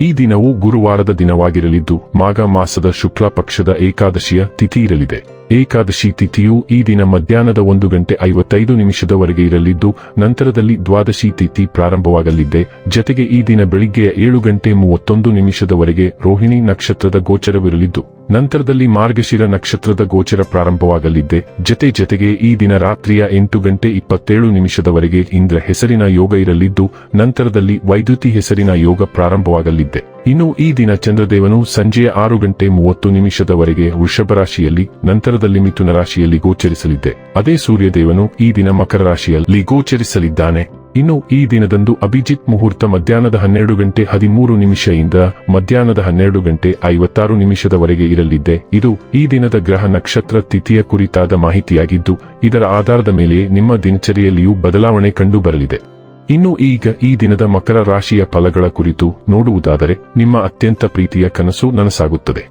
ಈ ದಿನವು ಗುರುವಾರದ ದಿನವಾಗಿರಲಿದ್ದು ಮಾಘ ಮಾಸದ ಶುಕ್ಲ ಪಕ್ಷದ ಏಕಾದಶಿಯ ತಿಥಿ ಇರಲಿದೆ. ಏಕಾದಶಿ ತಿಥಿಯು ಈ ದಿನ ಮಧ್ಯಾಹ್ನದ ಒಂದು ಗಂಟೆ ಐವತ್ತೈದು ನಿಮಿಷದವರೆಗೆ ಇರಲಿದ್ದು, ನಂತರದಲ್ಲಿ ದ್ವಾದಶಿ ತಿಥಿ ಪ್ರಾರಂಭವಾಗಲಿದೆ. ಜತೆಗೆ ಈ ದಿನ ಬೆಳಿಗ್ಗೆಯ ಏಳು ಗಂಟೆ ಮೂವತ್ತೊಂದು ನಿಮಿಷದವರೆಗೆ ರೋಹಿಣಿ ನಕ್ಷತ್ರದ ಗೋಚರವಿರಲಿದ್ದು, ನಂತರದಲ್ಲಿ ಮಾರ್ಗಶಿರ ನಕ್ಷತ್ರದ ಗೋಚರ ಪ್ರಾರಂಭವಾಗಲಿದೆ. ಜತೆ ಜತೆಗೆ ಈ ದಿನ ರಾತ್ರಿಯ ಎಂಟು ಗಂಟೆ ಇಪ್ಪತ್ತೇಳು ನಿಮಿಷದವರೆಗೆ ಇಂದ್ರ ಹೆಸರಿನ ಯೋಗ ಇರಲಿದ್ದು, ನಂತರದಲ್ಲಿ ವೈದ್ಯುತಿ ಹೆಸರಿನ ಯೋಗ ಪ್ರಾರಂಭವಾಗಲಿದೆ. ಇನ್ನು ಈ ದಿನ ಚಂದ್ರದೇವನು ಸಂಜೆಯ ಆರು ಗಂಟೆ ಮೂವತ್ತು ನಿಮಿಷದವರೆಗೆ ವೃಷಭ ರಾಶಿಯಲ್ಲಿ ನಂತರದಲ್ಲಿ ಮಿಥುನ ರಾಶಿಯಲ್ಲಿ ಗೋಚರಿಸಲಿದ್ದೆ. ಅದೇ ಸೂರ್ಯದೇವನು ಈ ದಿನ ಮಕರ ರಾಶಿಯಲ್ಲಿ ಗೋಚರಿಸಲಿದ್ದಾನೆ. ಇನ್ನು ಈ ದಿನದಂದು ಅಭಿಜಿತ್ ಮುಹೂರ್ತ ಮಧ್ಯಾಹ್ನದ ಹನ್ನೆರಡು ಗಂಟೆ ಹದಿಮೂರು ನಿಮಿಷದಿಂದ ಮಧ್ಯಾಹ್ನದ ಹನ್ನೆರಡು ಗಂಟೆ ಐವತ್ತಾರು ನಿಮಿಷದವರೆಗೆ ಇರಲಿದ್ದೆ. ಇದು ಈ ದಿನದ ಗ್ರಹ ನಕ್ಷತ್ರ ತಿಥಿಯ ಕುರಿತಾದ ಮಾಹಿತಿಯಾಗಿದ್ದು, ಇದರ ಆಧಾರದ ಮೇಲೆ ನಿಮ್ಮ ದಿನಚರಿಯಲ್ಲಿಯೂ ಬದಲಾವಣೆ ಕಂಡು ಬರಲಿದೆ ಇನ್ನು ಈಗ ಈ ದಿನದ ಮಕರ ರಾಶಿಯ ಫಲಗಳ ಕುರಿತು ನೋಡುವುದಾದರೆ ನಿಮ್ಮ ಅತ್ಯಂತ ಪ್ರೀತಿಯ ಕನಸು ನನಸಾಗುತ್ತದೆ.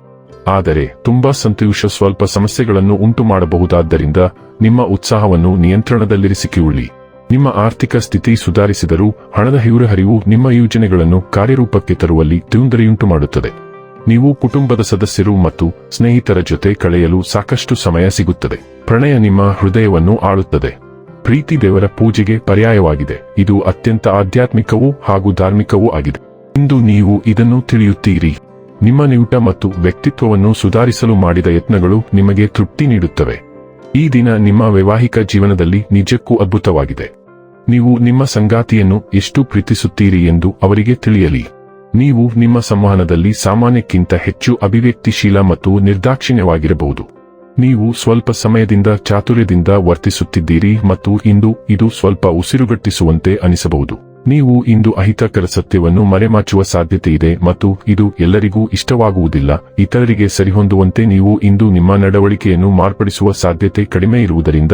ಆದರೆ ತುಂಬಾ ಸಂತೋಷ ಸ್ವಲ್ಪ ಸಮಸ್ಯೆಗಳನ್ನು ಉಂಟು ಮಾಡಬಹುದಾದ್ದರಿಂದ ನಿಮ್ಮ ಉತ್ಸಾಹವನ್ನು ನಿಯಂತ್ರಣದಲ್ಲಿರಿಸಿಕೊಳ್ಳಿ ನಿಮ್ಮ ಆರ್ಥಿಕ ಸ್ಥಿತಿ ಸುಧಾರಿಸಿದರೂ ಹಣದ ಹರಿವು ನಿಮ್ಮ ಯೋಜನೆಗಳನ್ನು ಕಾರ್ಯರೂಪಕ್ಕೆ ತರುವಲ್ಲಿ ತೊಂದರೆಯುಂಟು ಮಾಡುತ್ತದೆ ನೀವು ಕುಟುಂಬದ ಸದಸ್ಯರು ಮತ್ತು ಸ್ನೇಹಿತರ ಜೊತೆ ಕಳೆಯಲು ಸಾಕಷ್ಟು ಸಮಯ ಸಿಗುತ್ತದೆ. ಪ್ರಣಯ ನಿಮ್ಮ ಹೃದಯವನ್ನು ಆಳುತ್ತದೆ. ಪ್ರೀತಿ ದೇವರ ಪೂಜೆಗೆ ಪರ್ಯಾಯವಾಗಿದೆ. ಇದು ಅತ್ಯಂತ ಆಧ್ಯಾತ್ಮಿಕವೂ ಹಾಗೂ ಧಾರ್ಮಿಕವೂ ಆಗಿದೆ. ಇಂದು ನೀವು ಇದನ್ನು ತಿಳಿಯುತ್ತೀರಿ. ನಿಮ್ಮ ನಿಯೂಟ ಮತ್ತು ವ್ಯಕ್ತಿತ್ವವನ್ನು ಸುಧಾರಿಸಲು ಮಾಡಿದ ಯತ್ನಗಳು ನಿಮಗೆ ತೃಪ್ತಿ ನೀಡುತ್ತವೆ. ಈ ದಿನ ನಿಮ್ಮ ವೈವಾಹಿಕ ಜೀವನದಲ್ಲಿ ನಿಜಕ್ಕೂ ಅದ್ಭುತವಾಗಿದೆ. ನೀವು ನಿಮ್ಮ ಸಂಗಾತಿಯನ್ನು ಎಷ್ಟು ಪ್ರೀತಿಸುತ್ತೀರಿ ಎಂದು ಅವರಿಗೆ ತಿಳಿಯಲಿ. ನೀವು ನಿಮ್ಮ ಸಂವಹನದಲ್ಲಿ ಸಾಮಾನ್ಯಕ್ಕಿಂತ ಹೆಚ್ಚು ಅಭಿವ್ಯಕ್ತಿಶೀಲ ಮತ್ತು ನಿರ್ದಾಕ್ಷಿಣ್ಯವಾಗಿರಬಹುದು. ನೀವು ಸ್ವಲ್ಪ ಸಮಯದಿಂದ ಚಾತುರ್ಯದಿಂದ ವರ್ತಿಸುತ್ತಿದ್ದೀರಿ ಮತ್ತು ಇಂದು ಇದು ಸ್ವಲ್ಪ ಉಸಿರುಗಟ್ಟಿಸುವಂತೆ ಅನಿಸಬಹುದು. ನೀವು ಇಂದು ಅಹಿತಕರ ಸತ್ಯವನ್ನು ಮರೆಮಾಚುವ ಸಾಧ್ಯತೆಯಿದೆ ಮತ್ತು ಇದು ಎಲ್ಲರಿಗೂ ಇಷ್ಟವಾಗುವುದಿಲ್ಲ. ಇತರರಿಗೆ ಸರಿಹೊಂದುವಂತೆ ನೀವು ಇಂದು ನಿಮ್ಮ ನಡವಳಿಕೆಯನ್ನು ಮಾರ್ಪಡಿಸುವ ಸಾಧ್ಯತೆ ಕಡಿಮೆ ಇರುವುದರಿಂದ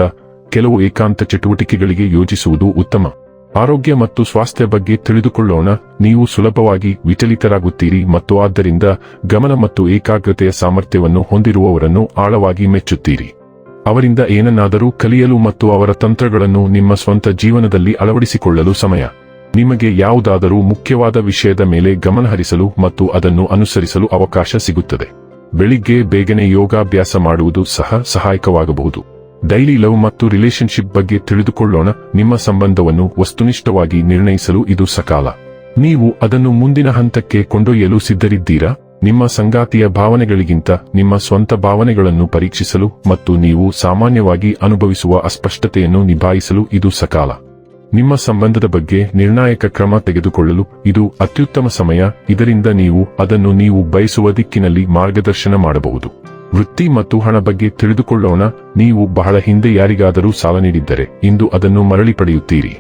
ಕೆಲವು ಏಕಾಂತ ಚಟುವಟಿಕೆಗಳಿಗೆ ಯೋಜಿಸುವುದು ಉತ್ತಮ. ಆರೋಗ್ಯ ಮತ್ತು ಸ್ವಾಸ್ಥ್ಯ ಬಗ್ಗೆ ತಿಳಿದುಕೊಳ್ಳೋಣ. ನೀವು ಸುಲಭವಾಗಿ ವಿಚಲಿತರಾಗುತ್ತೀರಿ ಮತ್ತು ಆದ್ದರಿಂದ ಗಮನ ಮತ್ತು ಏಕಾಗ್ರತೆಯ ಸಾಮರ್ಥ್ಯವನ್ನು ಹೊಂದಿರುವವರನ್ನು ಆಳವಾಗಿ ಮೆಚ್ಚುತ್ತೀರಿ. ಅವರಿಂದ ಏನನ್ನಾದರೂ ಕಲಿಯಲು ಮತ್ತು ಅವರ ತಂತ್ರಗಳನ್ನು ನಿಮ್ಮ ಸ್ವಂತ ಜೀವನದಲ್ಲಿ ಅಳವಡಿಸಿಕೊಳ್ಳಲು ಸಮಯ. ನಿಮಗೆ ಯಾವುದಾದರೂ ಮುಖ್ಯವಾದ ವಿಷಯದ ಮೇಲೆ ಗಮನಹರಿಸಲು ಮತ್ತು ಅದನ್ನು ಅನುಸರಿಸಲು ಅವಕಾಶ ಸಿಗುತ್ತದೆ. ಬೆಳಿಗ್ಗೆ ಬೇಗನೆ ಯೋಗಾಭ್ಯಾಸ ಮಾಡುವುದು ಸಹ ಸಹಾಯಕವಾಗಬಹುದು. ಡೈಲಿ ಲವ್ ಮತ್ತು ರಿಲೇಶನ್ಶಿಪ್ ಬಗ್ಗೆ ತಿಳಿದುಕೊಳ್ಳೋಣ. ನಿಮ್ಮ ಸಂಬಂಧವನ್ನು ವಸ್ತುನಿಷ್ಠವಾಗಿ ನಿರ್ಣಯಿಸಲು ಇದು ಸಕಾಲ. ನೀವು ಅದನ್ನು ಮುಂದಿನ ಹಂತಕ್ಕೆ ಕೊಂಡೊಯ್ಯಲು ಸಿದ್ಧರಿದ್ದೀರಾ? ನಿಮ್ಮ ಸಂಗಾತಿಯ ಭಾವನೆಗಳಿಗಿಂತ ನಿಮ್ಮ ಸ್ವಂತ ಭಾವನೆಗಳನ್ನು ಪರೀಕ್ಷಿಸಲು ಮತ್ತು ನೀವು ಸಾಮಾನ್ಯವಾಗಿ ಅನುಭವಿಸುವ ಅಸ್ಪಷ್ಟತೆಯನ್ನು ನಿಭಾಯಿಸಲು ಇದು ಸಕಾಲ. ನಿಮ್ಮ ಸಂಬಂಧದ ಬಗ್ಗೆ ನಿರ್ಣಾಯಕ ಕ್ರಮ ತೆಗೆದುಕೊಳ್ಳಲು ಇದು ಅತ್ಯುತ್ತಮ ಸಮಯ. ಇದರಿಂದ ನೀವು ಅದನ್ನು ನೀವು ಬಯಸುವ ದಿಕ್ಕಿನಲ್ಲಿ ಮಾರ್ಗದರ್ಶನ ಮಾಡಬಹುದು. ವೃತ್ತಿ ಮತ್ತು ಹಣ ಬಗ್ಗೆ ತಿಳಿದುಕೊಳ್ಳೋಣ. ನೀವು ಬಹಳ ಹಿಂದೆ ಯಾರಿಗಾದರೂ ಸಾಲ ನೀಡಿದ್ದರೆ ಇಂದು ಅದನ್ನು ಮರಳಿ ಪಡೆಯುತ್ತೀರಿ.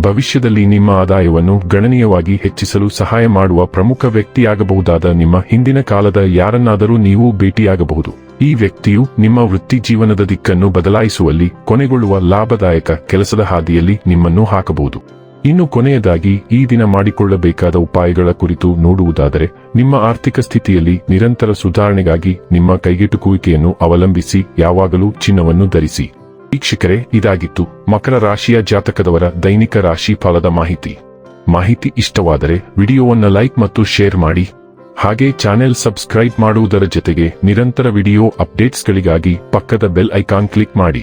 ಭವಿಷ್ಯದಲ್ಲಿ ನಿಮ್ಮ ಆದಾಯವನ್ನು ಗಣನೀಯವಾಗಿ ಹೆಚ್ಚಿಸಲು ಸಹಾಯ ಮಾಡುವ ಪ್ರಮುಖ ವ್ಯಕ್ತಿಯಾಗಬಹುದಾದ ನಿಮ್ಮ ಹಿಂದಿನ ಕಾಲದ ಯಾರನ್ನಾದರೂ ನೀವು ಭೇಟಿಯಾಗಬಹುದು. ಈ ವ್ಯಕ್ತಿಯು ನಿಮ್ಮ ವೃತ್ತಿ ಜೀವನದ ದಿಕ್ಕನ್ನು ಬದಲಾಯಿಸುವಲ್ಲಿ ಕೊನೆಗೊಳ್ಳುವ ಲಾಭದಾಯಕ ಕೆಲಸದ ಹಾದಿಯಲ್ಲಿ ನಿಮ್ಮನ್ನು ಹಾಕಬಹುದು. ಇನ್ನು ಕೊನೆಯದಾಗಿ ಈ ದಿನ ಮಾಡಿಕೊಳ್ಳಬೇಕಾದ ಉಪಾಯಗಳ ಕುರಿತು ನೋಡುವುದಾದರೆ, ನಿಮ್ಮ ಆರ್ಥಿಕ ಸ್ಥಿತಿಯಲ್ಲಿ ನಿರಂತರ ಸುಧಾರಣೆಗಾಗಿ ನಿಮ್ಮ ಕೈಗೆಟುಕುವಿಕೆಯನ್ನು ಅವಲಂಬಿಸಿ ಯಾವಾಗಲೂ ಚಿನ್ನವನ್ನು ಧರಿಸಿ. ವೀಕ್ಷಕರೇ, ಇದಾಗಿತ್ತು ಮಕರ ರಾಶಿಯ ಜಾತಕದವರ ದೈನಿಕ ರಾಶಿ ಫಲದ ಮಾಹಿತಿ. ಮಾಹಿತಿ ಇಷ್ಟವಾದರೆ ವಿಡಿಯೋವನ್ನು ಲೈಕ್ ಮತ್ತು ಶೇರ್ ಮಾಡಿ. ಹಾಗೆ ಚಾನೆಲ್ ಸಬ್ಸ್ಕ್ರೈಬ್ ಮಾಡುವುದರ ಜೊತೆಗೆ ನಿರಂತರ ವಿಡಿಯೋ ಅಪ್ಡೇಟ್ಸ್ಗಳಿಗಾಗಿ ಪಕ್ಕದ ಬೆಲ್ ಐಕಾನ್ ಕ್ಲಿಕ್ ಮಾಡಿ.